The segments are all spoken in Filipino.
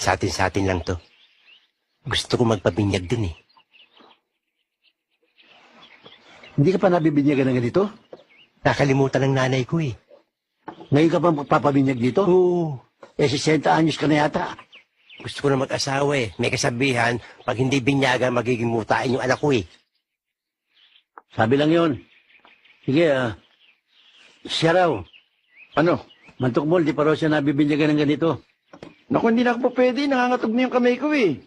Sa atin sa atin lang to. Gusto ko magpabinyag din eh. Hindi ka pa nabibinyagan ng ganito? Nakalimutan ng nanay ko eh. Ngayon ka pa magpapabinyag dito? Oo. Eh, 60 anyos ka na yata. Gusto ko na mag-asawa eh. May kasabihan, pag hindi binyagan, magiging mutain yung anak ko eh. Sabi lang yon. Sige, ah. siya raw. Ano? Mantok mo, di pa raw siya nabibinyagan ng ganito. Naku, hindi na ako pa pwede. Nangangatog na yung kamay ko eh.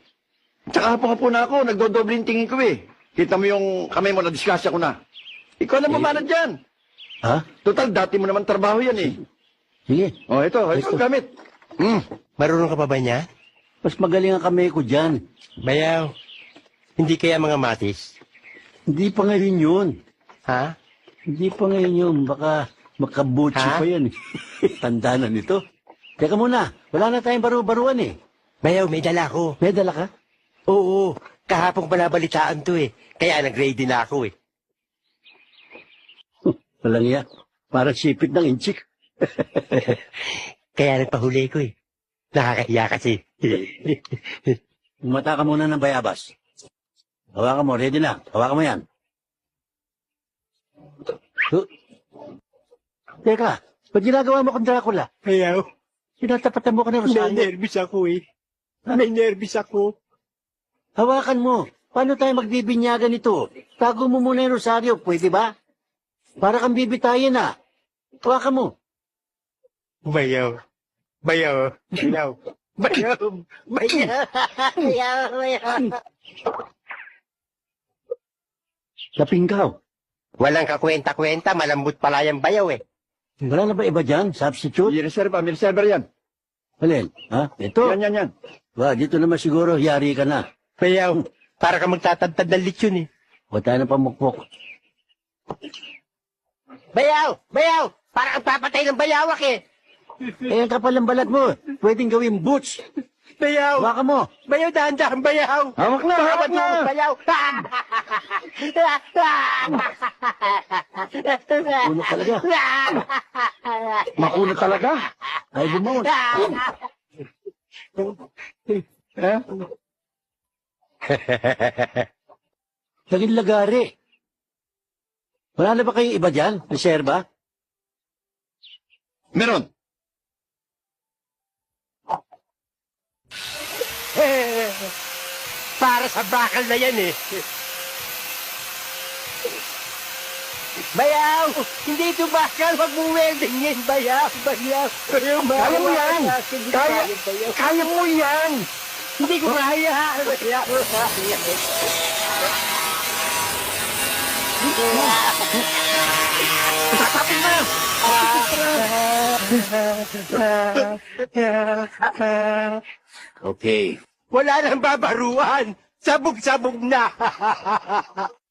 Tsaka hapon na ako, nagdodoble yung tingin ko eh. Kita mo yung kamay mo, na-discuss ko na. Ikaw na mamanad dyan. Ha? Total, dati mo naman trabaho yan eh. Sige. Oh, ito, ito Ito. gamit. Hmm. Marunong ka pa ba niya? Mas magaling ang kamay ko dyan. Bayaw. Hindi kaya mga matis? Hindi pa ngayon yun. Ha? Hindi pa ngayon yun. Baka makabutsi Ha? pa yan. eh. Tanda na nito. Teka muna, wala na tayong baru-baruan eh. Bayaw, may dala ko. May dala ka? Oo, kahapong balabalitaan to eh. Kaya nag-ready na ako eh. Walang iya. Parang sipit ng inchik. Kaya nagpahuli ko eh. Nakakahiya kasi. Umata ka muna ng bayabas. Hawakan mo, ready na. Hawakan mo yan. Huh? Teka, ba't ginagawa mo kang Dracula? Bayaw, Tinatapatan mo ka ng Rosario. nervous ako eh. May nervous ako. Hawakan mo. Paano tayo magbibinyagan nito? Tago mo muna yung Rosario, pwede ba? Para kang bibitayin na. Hawakan mo. Bayaw. Bayaw. Bayaw. Bayaw. Bayaw. Bayaw. Bayaw. Lapinggaw. Walang kakwenta-kwenta, malambot pala yung bayaw eh. Wala na ba iba dyan? Substitute? May reserve, may reserver yan. Alin? Ha? Ito? Yan, yan, yan. Ba, dito naman siguro, yari ka na. Bayaw, para ka magtatadtad ng lechon eh. Huwag tayo ng pamukpok. Bayaw! Bayaw! Para kang papatay ng bayawak eh. Eh, ang kapal ng balat mo. Pwedeng gawing boots. Bayaw! Hawakan mo. Bayaw, dahan-dahan, bayaw! Hawak na, hawak na. Bayaw! Ulo talaga. Makunat talaga. Ay, bumawas. Eh? Naging lagari. Wala na ba kayong iba dyan? Reserva? Meron. Para sa bakal na yan eh. Bayaw! Hindi ito bakal! Huwag mo welding yan! Bayaw! Bayaw! Bayaw! Kaya mo yan! Kaya, kaya mo yan! Hindi ko kaya! Bayaw! Okay. Wala nang babaruan! Sabog-sabog na!